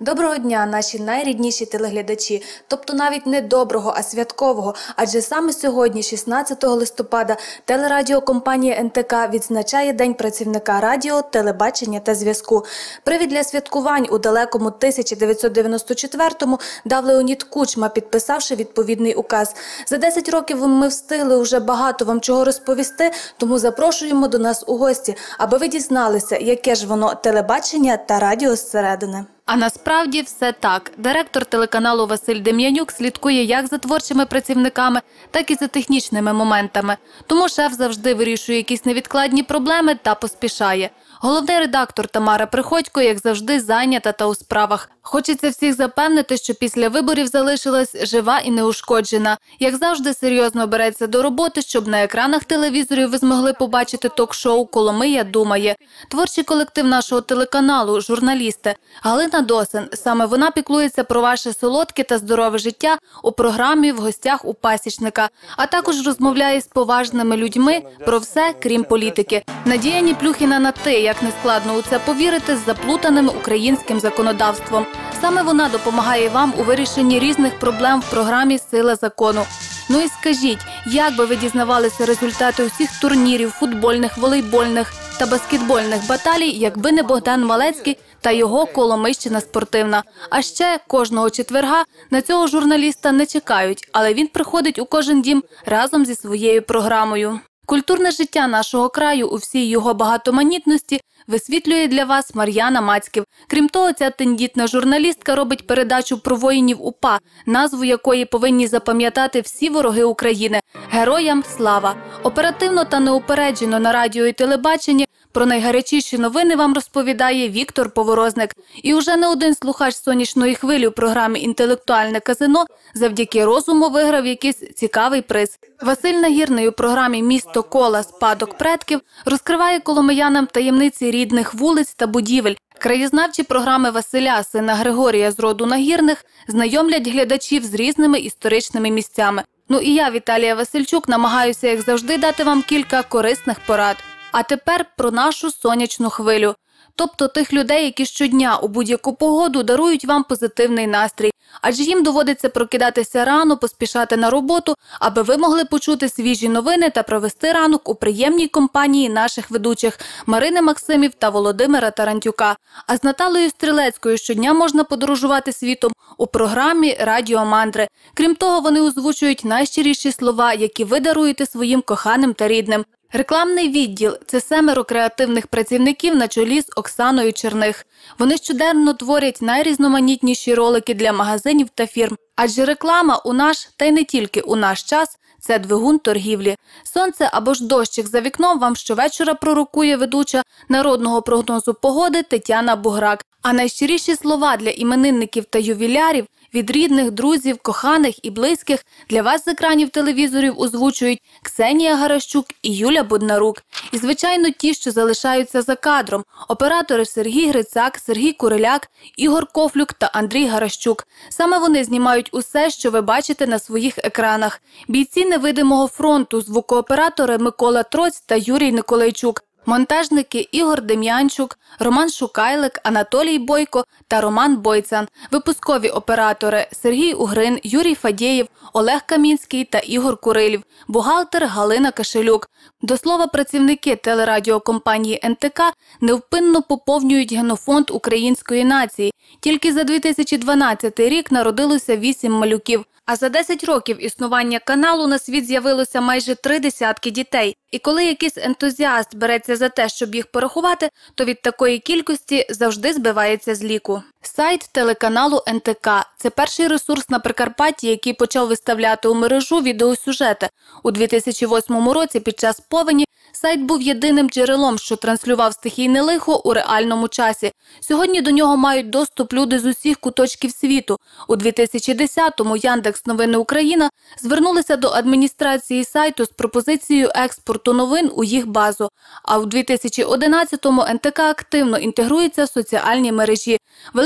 Доброго дня, наші найрідніші телеглядачі, тобто навіть не доброго, а святкового. Адже саме сьогодні, 16 листопада, телерадіокомпанія НТК відзначає День працівника радіо, телебачення та зв'язку. Привід для святкувань у далекому 1994-му дав Леонід Кучма, підписавши відповідний указ. За 10 років ми встигли вже багато вам чого розповісти, тому запрошуємо до нас у гості, аби ви дізналися, яке ж воно телебачення та радіо зсередини. А насправді все так. Директор телеканалу Василь Дем'янюк слідкує як за творчими працівниками, так і за технічними моментами. Тому шеф завжди вирішує якісь невідкладні проблеми та поспішає. Головний редактор Тамара Приходько, як завжди, зайнята та у справах. Хочеться всіх запевнити, що після виборів залишилась жива і неушкоджена. Як завжди, серйозно береться до роботи, щоб на екранах телевізорів ви змогли побачити ток-шоу Коломия думає. Творчий колектив нашого телеканалу, журналісти Галина Досин. Саме вона піклується про ваше солодке та здорове життя у програмі в гостях у пасічника, а також розмовляє з поважними людьми про все, крім політики. Надія Ніплюхіна на ти, як не складно у це повірити, з заплутаним українським законодавством. Саме вона допомагає вам у вирішенні різних проблем в програмі Сила закону. Ну і скажіть, як би ви дізнавалися результати усіх турнірів, футбольних, волейбольних та баскетбольних баталій, якби не Богдан Малецький та його коломищина спортивна. А ще кожного четверга на цього журналіста не чекають, але він приходить у кожен дім разом зі своєю програмою. Культурне життя нашого краю у всій його багатоманітності висвітлює для вас Мар'яна Мацьків. Крім того, ця тендітна журналістка робить передачу про воїнів УПА, назву якої повинні запам'ятати всі вороги України. Героям слава! Оперативно та неупереджено на радіо і телебаченні про найгарячіші новини вам розповідає Віктор Поворозник. І уже не один слухач сонячної хвилі у програмі Інтелектуальне казино завдяки розуму виграв якийсь цікавий приз. Василь Нагірний у програмі Місто кола спадок предків розкриває коломиянам таємниці рідних вулиць та будівель. Краєзнавчі програми Василя, сина Григорія з роду нагірних, знайомлять глядачів з різними історичними місцями. Ну і я, Віталія Васильчук, намагаюся, як завжди, дати вам кілька корисних порад. А тепер про нашу сонячну хвилю. Тобто тих людей, які щодня у будь-яку погоду дарують вам позитивний настрій, адже їм доводиться прокидатися рано, поспішати на роботу, аби ви могли почути свіжі новини та провести ранок у приємній компанії наших ведучих Марини Максимів та Володимира Тарантюка. А з Наталою Стрілецькою щодня можна подорожувати світом у програмі Радіо Мандри. Крім того, вони озвучують найщиріші слова, які ви даруєте своїм коханим та рідним. Рекламний відділ це семеро креативних працівників на чолі з Оксаною Черних. Вони щоденно творять найрізноманітніші ролики для магазинів та фірм. Адже реклама у наш та й не тільки у наш час це двигун торгівлі. Сонце або ж дощик за вікном вам щовечора пророкує ведуча народного прогнозу погоди Тетяна Буграк. А найщиріші слова для іменинників та ювілярів від рідних, друзів, коханих і близьких для вас з екранів телевізорів озвучують Ксенія Гаращук і Юля Буднарук. І, звичайно, ті, що залишаються за кадром: оператори Сергій Грицак, Сергій Куриляк, Ігор Кофлюк та Андрій Гаращук. Саме вони знімають усе, що ви бачите на своїх екранах. Бійці невидимого фронту, звукооператори Микола Троць та Юрій Николайчук. Монтажники Ігор Дем'янчук, Роман Шукайлик, Анатолій Бойко та Роман Бойцан, випускові оператори Сергій Угрин, Юрій Фадєєв, Олег Камінський та Ігор Курилів, бухгалтер Галина Кашелюк. До слова, працівники телерадіокомпанії НТК невпинно поповнюють генофонд української нації. Тільки за 2012 рік народилося вісім малюків. А за 10 років існування каналу на світ з'явилося майже три десятки дітей. І коли якийсь ентузіаст береться за те, щоб їх порахувати, то від такої кількості завжди збивається з ліку. Сайт телеканалу НТК це перший ресурс на Прикарпатті, який почав виставляти у мережу відеосюжети. У 2008 році під час повені сайт був єдиним джерелом, що транслював стихійне лихо у реальному часі. Сьогодні до нього мають доступ люди з усіх куточків світу. У 2010-му Яндекс Новини Україна звернулися до адміністрації сайту з пропозицією експорту новин у їх базу. А в 2011-му НТК активно інтегрується в соціальні мережі.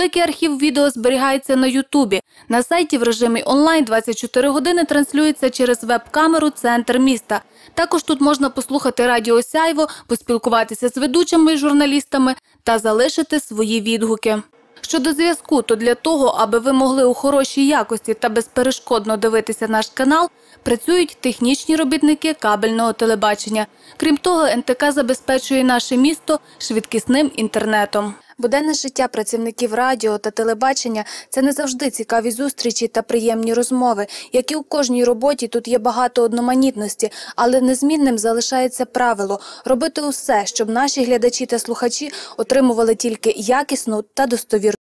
Великий архів відео зберігається на Ютубі. На сайті в режимі онлайн 24 години транслюється через веб-камеру Центр міста. Також тут можна послухати радіо Сяйво, поспілкуватися з ведучими і журналістами та залишити свої відгуки. Щодо зв'язку, то для того, аби ви могли у хорошій якості та безперешкодно дивитися наш канал, працюють технічні робітники кабельного телебачення. Крім того, НТК забезпечує наше місто швидкісним інтернетом. Буденне життя працівників радіо та телебачення – це не завжди цікаві зустрічі та приємні розмови. Як і у кожній роботі, тут є багато одноманітності, але незмінним залишається правило – робити усе, щоб наші глядачі та слухачі отримували тільки якісну та достовірну